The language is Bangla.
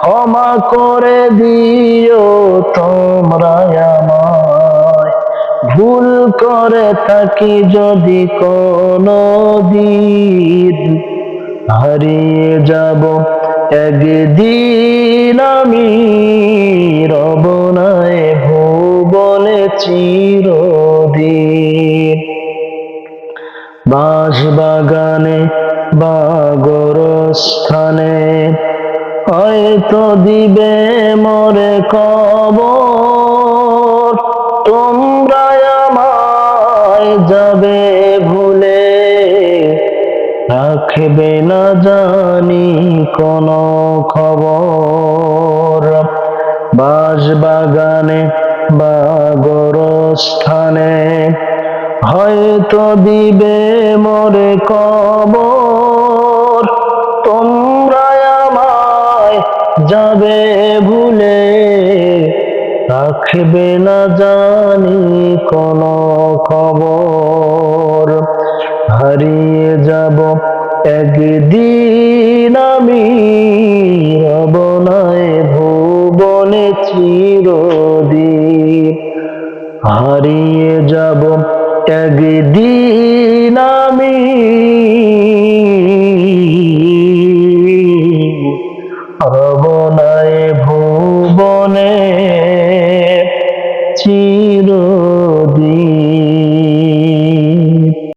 ক্ষমা করে দিও তোমরা আমায়। ভুল করে থাকি যদি কোনো দিন, হারিয়ে যাব একদিন আমি। রবনায় ভুবনে চিরদিন। বাঁশ বাগানে বাগর স্থানে হয়তো দিবে মরে কবর। তোমরা আমায় যাবে ভুলে। রাখবে না জানি কোনো খবর। বাঁশ বাগানে বাগর স্থানে হয়তো দিবে মরে কবর। যাবে ভুলে রাখবে না জানি কোনো খবর। হারিয়ে যাব একদিন আমি রবনায় ভুবনে চিরদিন। হারিয়ে যাব একদিন আমি